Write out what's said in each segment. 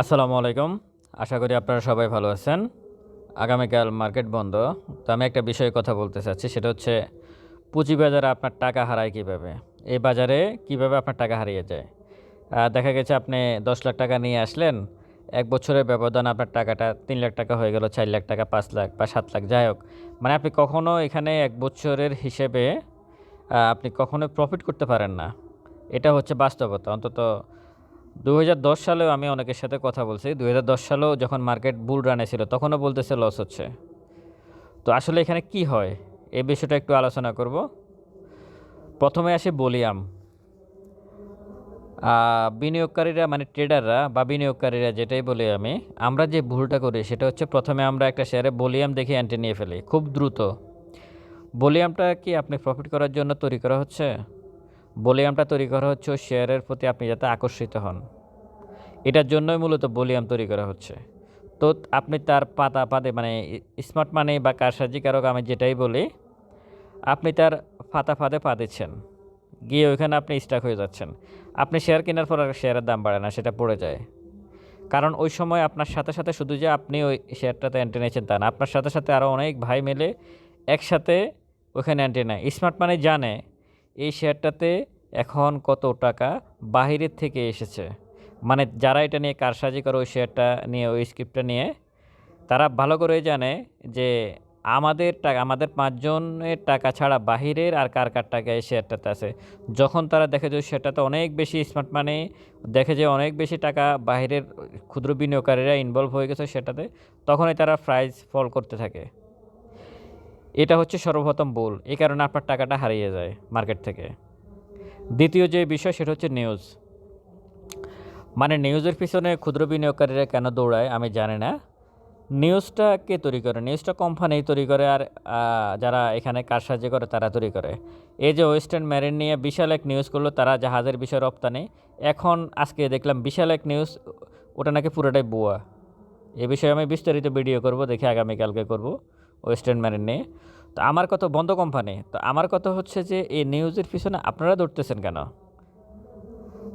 আসসালামু আলাইকুম। আশা করি আপনারা সবাই ভালো আছেন। আগামীকাল মার্কেট বন্ধ। তো আমি একটা বিষয়ে কথা বলতে চাচ্ছি, সেটা হচ্ছে পুঁজিবাজারে আপনার টাকা হারায় কীভাবে? এই বাজারে কীভাবে আপনার টাকা হারিয়ে যায়? দেখা গেছে আপনি দশ লাখ টাকা নিয়ে আসলেন, এক বছরের ব্যবধান আপনার টাকাটা তিন লাখ টাকা হয়ে গেল, চার লাখ টাকা, পাঁচ লাখ বা সাত লাখ, যাই হোক। মানে আপনি কখনো এখানে এক বছরের হিসেবে আপনি কখনো প্রফিট করতে পারেন না। এটা হচ্ছে বাস্তবতা। অন্তত দু হাজার দশ সালেও আমি অনেকের সাথে কথা বলছি। দু হাজার দশ সালেও যখন মার্কেট বুল রানে ছিল তখনও বলতেছে লস হচ্ছে। তো আসলে এখানে কি হয়? এই বিষয়টা একটু আলোচনা করব। প্রথমে আসে বলিয়াম। বিনিয়োগকারীরা মানে ট্রেডাররা বা বিনিয়োগকারীরা যেটাই বলি আমি, আমরা যে ভুলটা করি সেটা হচ্ছে প্রথমে আমরা একটা শেয়ারে বলিয়াম দেখে অ্যান্টি নিয়ে ফেলি। খুব দ্রুত। বলিয়ামটা কি আপনি প্রফিট করার জন্য তৈরি করা হচ্ছে? বলিয়ামটা তৈরি করা হচ্ছে শেয়ারের প্রতি আপনি যাতে আকর্ষিত হন। এটার জন্যই মূলত বলিয়াম তৈরি করা হচ্ছে। তো আপনি তার পাতা পাতে মানে স্মার্ট মানি বা কারসাজিকারক আমি যেটাই বলি, আপনি তার ফাতা ফাঁদে পা দিচ্ছেন। গিয়ে ওইখানে আপনি স্টাক হয়ে যাচ্ছেন। আপনি শেয়ার কেনার পর শেয়ারের দাম বাড়ে না, সেটা পড়ে যায়। কারণ ওই সময় আপনার সাথে সাথে শুধু যে আপনি ওই শেয়ারটাতে এন্ট্রি নিয়েছেন তা না, আপনার সাথে সাথে আরও অনেক ভাই মিলে একসাথে ওখানে এন্ট্রি নেয়। স্মার্ট মানি জানে এই শেয়ারটাতে এখন কত টাকা বাহিরের থেকে এসেছে? মানে যারা এটা নিয়ে কারসাজি করে ওই শেয়ারটা নিয়ে, ওই স্ক্রিপ্টটা নিয়ে, তারা ভালো করে জানে যে আমাদের টাকা, আমাদের পাঁচজনের টাকা ছাড়া বাহিরের আর কার কার টাকা এই শেয়ারটাতে আছে। যখন তারা দেখে যে শেয়ারটাতে অনেক বেশি স্মার্ট মানে দেখে যে অনেক বেশি টাকা বাহিরের ক্ষুদ্র বিনিয়োগকারীরা ইনভলভ হয়ে গেছে সেটাতে তখনই তারা প্রাইস ফল করতে থাকে। এটা হচ্ছে সর্বপ্রথম ভুল। এই কারণে আপনার টাকাটা হারিয়ে যায় মার্কেট থেকে। দ্বিতীয় যে বিষয়, সেটা হচ্ছে নিউজ মানে নিউজের পিছনে ক্ষুদ্র বিনিয়োগকারীরা কেন দৌড়ায়, আমি জানি না। নিউজটা কে তৈরি করে? নিউজটা কোম্পানি তৈরি করে আর যারা এখানে কারসাজি করে, তারা তৈরি করে। এই যে ওয়েস্টার্ন ম্যারিন নিয়ে বিশাল এক নিউজ করল, তারা জাহাজের বিষয় রপ্তানি। এখন আজকে দেখলাম বিশাল এক নিউজ ওটা নাকি পুরোটাই বুয়া এ বিষয়ে আমি বিস্তারিত ভিডিও করব, দেখে আগামীকালকে করব। ওয়েস্টার্ন ম্যারিন নিয়ে তো আমার কথা বন্ধ কোম্পানি, তো আমার কথা হচ্ছে যে এই নিউজের পিছনে আপনারা দৌড়তেছেন কেন?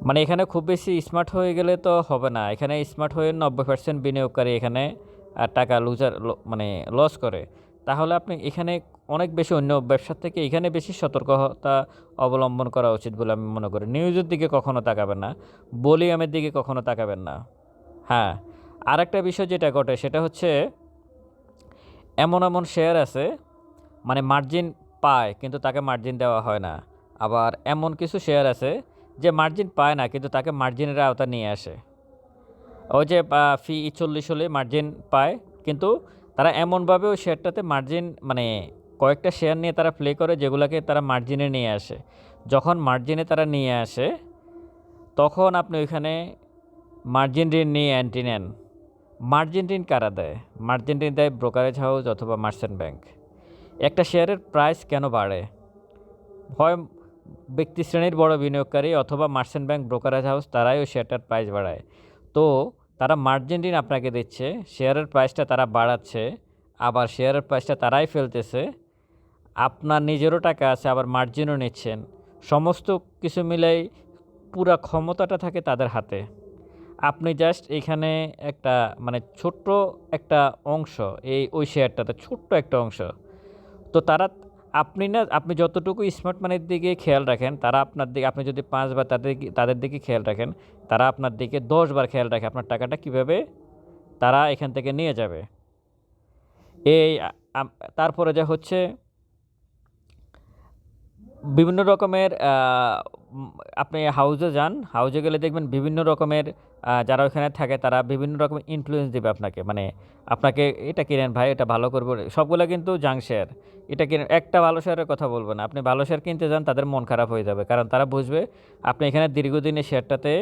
মানে এখানে খুব বেশি স্মার্ট হয়ে গেলে তো হবে না। এখানে স্মার্ট হয়ে নব্বই পার্সেন্ট বিনিয়োগকারী এখানে টাকা লুজার মানে লস করে। তাহলে আপনি এখানে অনেক বেশি অন্য ব্যবসার থেকে এখানে বেশি সতর্কতা অবলম্বন করা উচিত বলে আমি মনে করি। নিউজের দিকে কখনো তাকাবেন না বলিয়ামের দিকে কখনো তাকাবেন না। হ্যাঁ আরেকটা বিষয় যেটা ঘটে সেটা হচ্ছে এমন এমন শেয়ার আছে মানে মার্জিন পায় কিন্তু তাকে মার্জিন দেওয়া হয় না। আবার এমন কিছু শেয়ার আছে যে মার্জিন পায় না কিন্তু তাকে মার্জিনের আওতা নিয়ে আসে। ওই যে ফি চল্লিশ হলে মার্জিন পায় কিন্তু তারা এমনভাবে ওই শেয়ারটাতে মার্জিন মানে কয়েকটা শেয়ার নিয়ে তারা প্লে করে যেগুলোকে তারা মার্জিনে নিয়ে আসে। যখন মার্জিনে তারা নিয়ে আসে, তখন আপনি ওইখানে মার্জিন ঋণ নিয়ে অ্যান্টি নেন। মার্জিন ঋণ কারা দেয়? মার্জিন ঋণ দেয় ব্রোকারেজ হাউস অথবা মার্চেন্ট ব্যাংক। একটা শেয়ারের প্রাইস কেন বাড়ে? হয় ব্যক্তি শ্রেণির বড় বিনিয়োগকারী অথবা মার্চেন্ট ব্যাংক ব্রোকারেজ হাউস তারাই ওই শেয়ারটার প্রাইস বাড়ায়। তো তারা মার্জিন ঋণ আপনাকে দিচ্ছে, শেয়ারের প্রাইসটা তারা বাড়াচ্ছে, আবার শেয়ারের প্রাইসটা তারাই ফেলতেছে, আপনার নিজেরও টাকা আছে, আবার মার্জিনও নিচ্ছেন। সমস্ত কিছু মিলেই পুরা ক্ষমতাটা থাকে তাদের হাতে। আপনি জাস্ট এখানে একটা মানে ছোট্ট একটা অংশ, এই ওই শেয়ারটাতে ছোট্ট একটা অংশ। তো তারা, আপনি না, আপনি যতটুকু স্মার্ট মানির দিকে খেয়াল রাখেন, তারা আপনার দিকে, আপনি যদি পাঁচবার তাদের তাদের দিকে খেয়াল রাখেন, তারা আপনার দিকে দশবার খেয়াল রাখে আপনার টাকাটা কীভাবে, তারা এখান থেকে নিয়ে যাবে। এই তারপরে যা হচ্ছে বিভিন্ন রকমের আপনি হাউজে যান হাউজে গেলে দেখবেন বিভিন্ন রকমের যারা ওখানে থাকে তারা বিভিন্ন রকমের ইনফ্লুয়েন্স দেবে আপনাকে। মানে আপনাকে, এটা কিনেন ভাই, এটা ভালো করব। সবগুলো কিন্তু জাং শেয়ার এটা কিনেন একটা ভালো শেয়ারের কথা বলব না। আপনি ভালো শেয়ার কিনতে যান, তাদের মন খারাপ হয়ে যাবে। কারণ তারা বুঝবে, আপনি এখানে দীর্ঘদিনে শেয়ারটাতে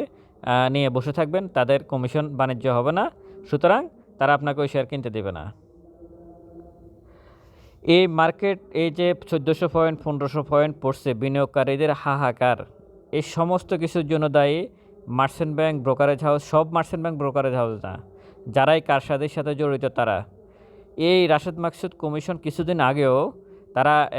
নিয়ে বসে থাকবেন, তাদের কমিশন বাণিজ্য হবে না। সুতরাং তারা আপনাকে ওই শেয়ার কিনতে দেবে না। এই মার্কেট এই যে চোদ্দোশো পয়েন্ট, পনেরোশো পয়েন্ট পড়ছে বিনিয়োগকারীদের হাহাকার। এই সমস্ত কিছুর জন্য দায়ী মার্চেন্ট ব্যাংক ব্রোকারেজ হাউস, সব মার্চেন্ট ব্যাংক ব্রোকারেজ হাউস না, যারাই কারসাদের সাথে জড়িত তারা। এই রাশেদ মাকসুদ কমিশন কিছুদিন আগেও তারা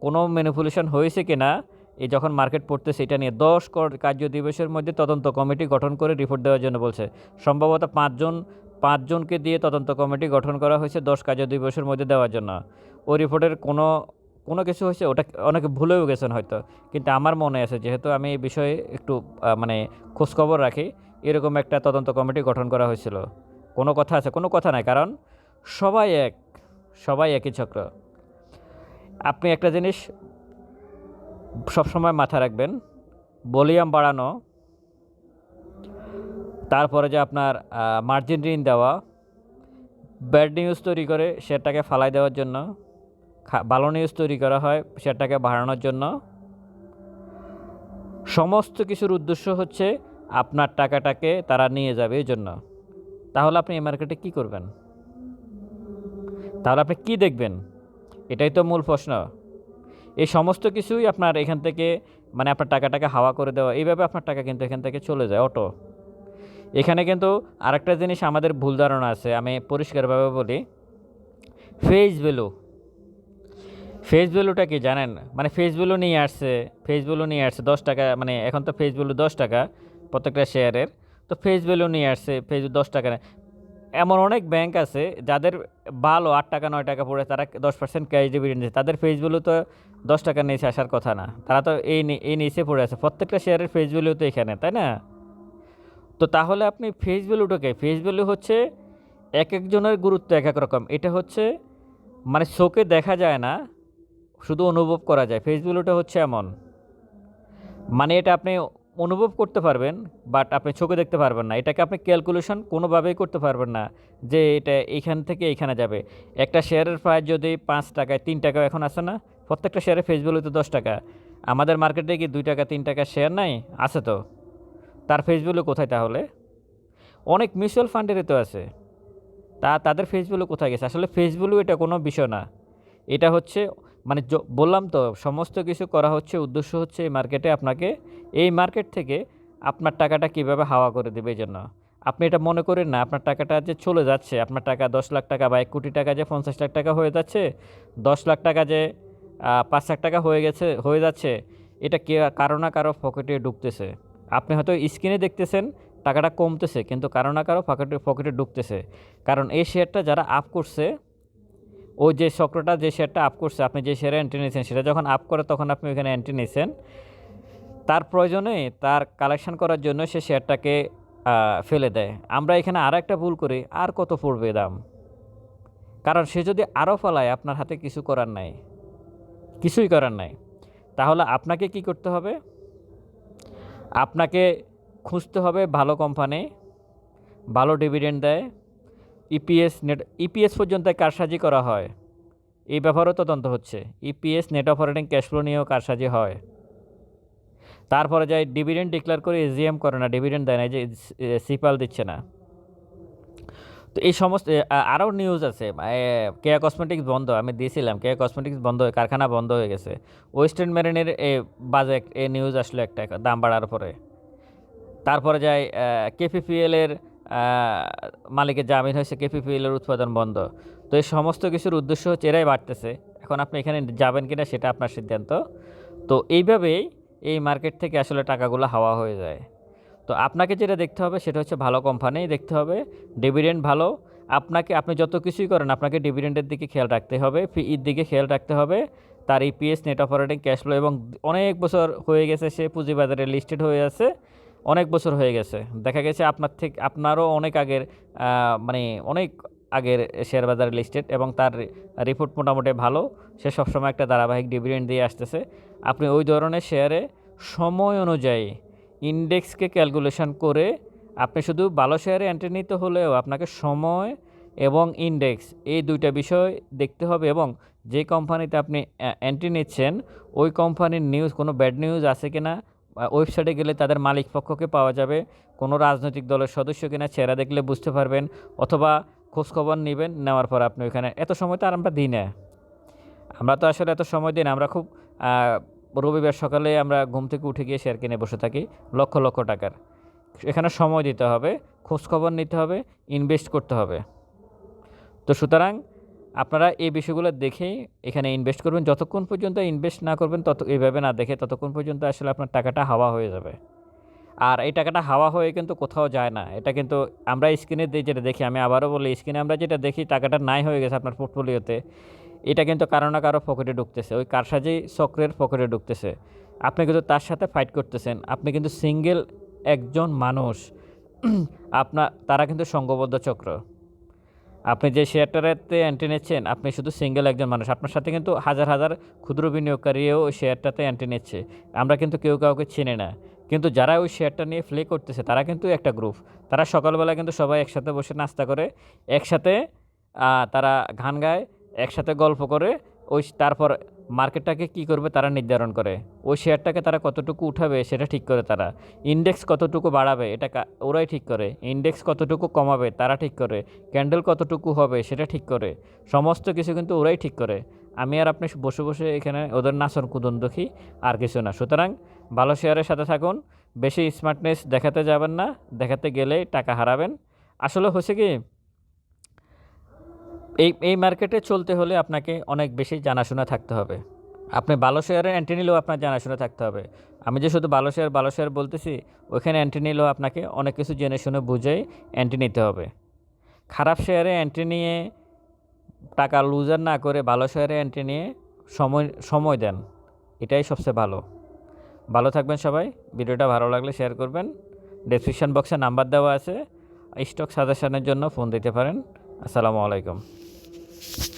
কোনো ম্যানিপুলেশন হয়েছে কিনা এই যখন মার্কেট পড়তেছে এটা নিয়ে দশ কর- কার্য দিবসের মধ্যে তদন্ত কমিটি গঠন করে রিপোর্ট দেওয়ার জন্য বলছে। সম্ভবত পাঁচজন পাঁচজনকে দিয়ে তদন্ত কমিটি গঠন করা হয়েছে দশ কার্য দিবসের মধ্যে দেওয়ার জন্য। ওই রিপোর্টের কোনো কোনো কিছু হয়েছে? ওটা অনেকে ভুলেও গেছেন হয়তো। কিন্তু আমার মনে আছে, যেহেতু আমি এই বিষয়ে একটু মানে খোঁজখবর রাখি, এরকম একটা তদন্ত কমিটি গঠন করা হয়েছিল। কোনো কথা আছে? কোনো কথা নাই। কারণ সবাই এক, সবাই একই চক্র। আপনি একটা জিনিস সবসময় মাথা রাখবেন, ভলিউম বাড়ানো তারপরে যে আপনার মার্জিন ঋণ দেওয়া ব্যাড নিউজ তৈরি করে শেয়ারটাকে ফালাই দেওয়ার জন্য ভালো নিউজ তৈরি করা হয় শেয়ারটাকে বাড়ানোর জন্য। সমস্ত কিছুর উদ্দেশ্য হচ্ছে আপনার টাকাটাকে তারা নিয়ে যাবে এই জন্য। তাহলে আপনি এই মার্কেটে কী করবেন? তাহলে আপনি কি দেখবেন? এটাই তো মূল প্রশ্ন। এই সমস্ত কিছুই আপনার এখান থেকে মানে আপনার টাকাটাকে হাওয়া করে দেওয়া, এইভাবে আপনার টাকা কিন্তু এখান থেকে চলে যায় অটো এখানে কিন্তু আরেকটা জিনিস আমাদের ভুল ধারণা আছে, আমি পরিষ্কারভাবে বলি। ফেস ভ্যালু ফেস ভ্যালুটা কি জানেন? মানে ফেস ভ্যালু নিয়ে আসছে ফেস ভ্যালু নিয়ে আসছে দশ টাকা মানে এখন তো ফেস ভ্যালু দশ টাকা প্রত্যেকটা শেয়ারের তো ফেস ভ্যালু নিয়ে আসছে ফেস দশ টাকা এমন অনেক ব্যাংক আছে যাদের ভালো আট টাকা, নয় টাকা পড়ে, তারা দশ পার্সেন্ট ক্যাশ ডিভিডেন্ড দিচ্ছে তাদের ফেস ভ্যালু তো দশ টাকার নিচে আসার কথা না। তারা তো এই এই নিচে পড়ে আছে। প্রত্যেকটা শেয়ারের ফেস ভ্যালু তো এখানে, তাই না? তো তাহলে আপনি ফেস ভ্যালুটাকে ফেস ভ্যালু হচ্ছে এক একজনের গুরুত্ব এক এক রকম। এটা হচ্ছে মানে শোকে দেখা যায় না, শুধু অনুভব করা যায়। ফেস ভ্যালুটা হচ্ছে এমন। মানে এটা আপনি অনুভব করতে পারবেন বাট আপনি চোখে দেখতে পারবেন না। এটাকে আপনি ক্যালকুলেশন কোনোভাবেই করতে পারবেন না যে এটা এইখান থেকে এইখানে যাবে। একটা শেয়ারের প্রাইস যদি পাঁচ টাকায়, তিন টাকা এখন আসে না, প্রত্যেকটা শেয়ারের ফেস ভ্যালু তো দশ টাকা। আমাদের মার্কেটে কি দুই টাকা, তিন টাকা শেয়ার নাই? আছে তো। তার ফেস কোথায় তাহলে? অনেক মিউচুয়াল ফান্ডেরই তো আছে। তা তাদের ফেস কোথায় গেছে? আসলে ফেস এটা কোনো বিষয় না। এটা হচ্ছে মানে বললাম তো, সমস্ত কিছু করা হচ্ছে, উদ্দেশ্য হচ্ছে এই মার্কেটে আপনাকে। এই মার্কেট থেকে আপনার টাকাটা কীভাবে হাওয়া করে দেবে এই জন্য। আপনি এটা মনে করেন না, আপনার টাকাটা যে চলে যাচ্ছে, আপনার টাকা দশ লাখ টাকা বা এক কোটি টাকা যে পঞ্চাশ লাখ টাকা হয়ে যাচ্ছে, দশ লাখ টাকা যে পাঁচ লাখ টাকা হয়ে গেছে, হয়ে যাচ্ছে, এটা কে, কারও না কারও পকেটে ঢুকতেছে। আপনি হয়তো স্ক্রিনে দেখতেছেন, টাকাটা কমতেছে, কিন্তু কারও না কারও পকেটে পকেটে ঢুকতেছে। কারণ এই শেয়ারটা যারা আপ করছে ও যে চক্রটা, যে শেয়ারটা আপ করছে, আপনি যে শেয়ারে এন্ট্রি নিয়েছেন, সেটা যখন আপ করে তখন আপনি ওইখানে এন্ট্রি নিয়েছেন, তার প্রয়োজনে তার কালেকশন করার জন্য সে শেয়ারটাকে ফেলে দেয়। আমরা এখানে আর একটা ভুল করি, আর কত পড়বে দাম? কারণ সে যদি আরও ফলায়, আপনার হাতে কিছু করার নাই। কিছুই করার নাই। তাহলে আপনাকে কি করতে হবে? আপনাকে খুঁজতে হবে ভালো কোম্পানি ভালো ডিভিডেন্ড দেয় ইপিএস নেট ইপিএস পর্যন্ত কারসাজি করা হয়। এই ব্যাপারেও তদন্ত হচ্ছে। ইপিএস নেট অপারেটিং ক্যাশফ্লো নিয়েও কারসাজি হয়। তারপরে যায় ডিভিডেন্ড ডিক্লেয়ার করে এজিএম করে না ডিভিডেন্ড দেয় না যে সিপাল দিচ্ছে না। তো এই সমস্ত আরও নিউজ আছে। কেয়া কসমেটিক্স বন্ধ, আমি দিয়েছিলাম। কেয়া কসমেটিক্স বন্ধ, কারখানা বন্ধ হয়ে গেছে। ওয়েস্টার্ন মেরিনের এ, বাজে এ নিউজ আসলো একটা, দাম বাড়ার পরে। তারপরে যায় কেপিপিএলের মালিকের জামিন হয়েছে কেপিপিএলের উৎপাদন বন্ধ। তো এই সমস্ত কিছুর উদ্দেশ্য হচ্ছে এরাই বাড়তেছে। এখন আপনি এখানে যাবেন কিনা সেটা আপনার সিদ্ধান্ত। তো এইভাবেই এই মার্কেট থেকে আসলে টাকাগুলো হাওয়া হয়ে যায়। তো আপনাকে যেটা দেখতে হবে সেটা হচ্ছে ভালো কোম্পানি দেখতে হবে ডিভিডেন্ড ভালো। আপনাকে, আপনি যত কিছুই করেন, আপনাকে ডিভিডেন্ডের দিকে খেয়াল রাখতে হবে ফির দিকে খেয়াল রাখতে হবে। তার EPS net operating cash flow এবং অনেক বছর হয়ে গেছে সে পুঁজিবাজারে লিস্টেড হয়ে আছে। অনেক বছর হয়ে গেছে। দেখা গেছে আপনার থেকে, আপনারও অনেক আগের মানে অনেক আগের শেয়ার বাজারে লিস্টেড এবং তার রিপোর্ট মোটামুটি ভালো। সে সবসময় একটা ধারাবাহিক ডিভিডেন্ড দিয়ে আসতেছে। আপনি ওই ধরনের শেয়ারে সময় অনুযায়ী ইন্ডেক্সকে ক্যালকুলেশন করে আপনি শুধু ভালো শেয়ারে এন্ট্রি নিতে হলেও আপনাকে সময় এবং ইন্ডেক্স এই দুইটা বিষয় দেখতে হবে এবং যে কোম্পানিতে আপনি এন্ট্রি নিচ্ছেন, ওই কোম্পানির নিউজ কোনো ব্যাড নিউজ আছে কিনা ওয়েবসাইটে গেলে তাদের মালিক পক্ষকে পাওয়া যাবে, কোনো রাজনৈতিক দলের সদস্য কিনা চেহারা দেখলে বুঝতে পারবেন অথবা খোঁজখবর নেবেন, নেওয়ার পর আপনি ওইখানে, এত সময় তো আর আমরা দিই না। আমরা তো আসলে এত সময় দিই না, আমরা খুব রবিবার সকালে আমরা ঘুম থেকে উঠে গিয়ে শেয়ার কিনে বসে থাকি, লক্ষ লক্ষ টাকার। এখানে সময় দিতে হবে, খোঁজখবর নিতে হবে ইনভেস্ট করতে হবে। তো সুতরাং আপনারা এই বিষয়গুলো দেখেই এখানে ইনভেস্ট করবেন। যতক্ষণ পর্যন্ত ইনভেস্ট না করবেন, তত এইভাবে না দেখে ততক্ষণ পর্যন্ত আসলে আপনার টাকাটা হাওয়া হয়ে যাবে। আর এই টাকাটা হাওয়া হয়ে কিন্তু কোথাও যায় না। এটা কিন্তু আমরা স্ক্রিনে যেটা দেখি, আমি আবারও বলি স্ক্রিনে আমরা যেটা দেখি, টাকাটা নাই হয়ে গেছে আপনার পোর্টফোলিওতে এটা কিন্তু কারও না কারও পকেটে ঢুকতেছে। ওই কারসাজি চক্রের পকেটে ঢুকতেছে। আপনি কিন্তু তার সাথে ফাইট করতেছেন। আপনি কিন্তু সিঙ্গেল একজন মানুষ। আপনার তারা কিন্তু সংঘবদ্ধ চক্র। আপনি যে শেয়ারটাতে এন্ট্রি নিচ্ছেন, আপনি শুধু সিঙ্গেল একজন মানুষ। আপনার সাথে কিন্তু হাজার হাজার ক্ষুদ্র বিনিয়োগকারীও ওই শেয়ারটাতে এন্ট্রি নিচ্ছে। আমরা কিন্তু কেউ কাউকে চিনি না। কিন্তু যারা ওই শেয়ারটা নিয়ে প্লে করতেছে, তারা কিন্তু একটা গ্রুপ তারা সকালবেলা কিন্তু সবাই একসাথে বসে নাস্তা করে। একসাথে তারা গান গায়। একসাথে গল্প করে, ওই তারপর মার্কেটটাকে কি করবে তারা নির্ধারণ করে। ওই শেয়ারটাকে তারা কতটুকু উঠাবে সেটা ঠিক করে তারা। ইন্ডেক্স কতটুকু বাড়াবে এটা ওরাই ঠিক করে। ইন্ডেক্স কতটুকু কমাবে তারা ঠিক করে। ক্যান্ডেল কতটুকু হবে সেটা ঠিক করে। সমস্ত কিছু কিন্তু ওরাই ঠিক করে। আমি আর আপনি বসে বসে এখানে ওদের নাচন কুদন দেখি, আর কিছু না। সুতরাং ভালো শেয়ারের সাথে থাকুন। বেশি স্মার্টনেস দেখাতে যাবেন না। দেখাতে গেলেই টাকা হারাবেন। আসলে হচ্ছে কি এই এই মার্কেটে চলতে হলে আপনাকে অনেক বেশি জানাশোনা থাকতে হবে। আপনি ভালো শেয়ারে এন্ট্রি নিলেও আপনার জানাশোনা থাকতে হবে। আমি যে শুধু ভালো শেয়ার ভালো শেয়ার বলতেছি, ওইখানে এন্ট্রি নিলেও আপনাকে অনেক কিছু জেনে শুনে বুঝেই এন্ট্রি নিতে হবে। খারাপ শেয়ারে এন্ট্রি নিয়ে টাকা লুজার না করে ভালো শেয়ারে এন্ট্রি নিয়ে সময় সময় দেন। এটাই সবচেয়ে ভালো। ভালো থাকবেন সবাই। ভিডিওটা ভালো লাগলে শেয়ার করবেন। ডেসক্রিপশন বক্সে নাম্বার দেওয়া আছে। স্টক সাজেশনের জন্য ফোন দিতে পারেন। আসসালামু আলাইকুম। Thank you.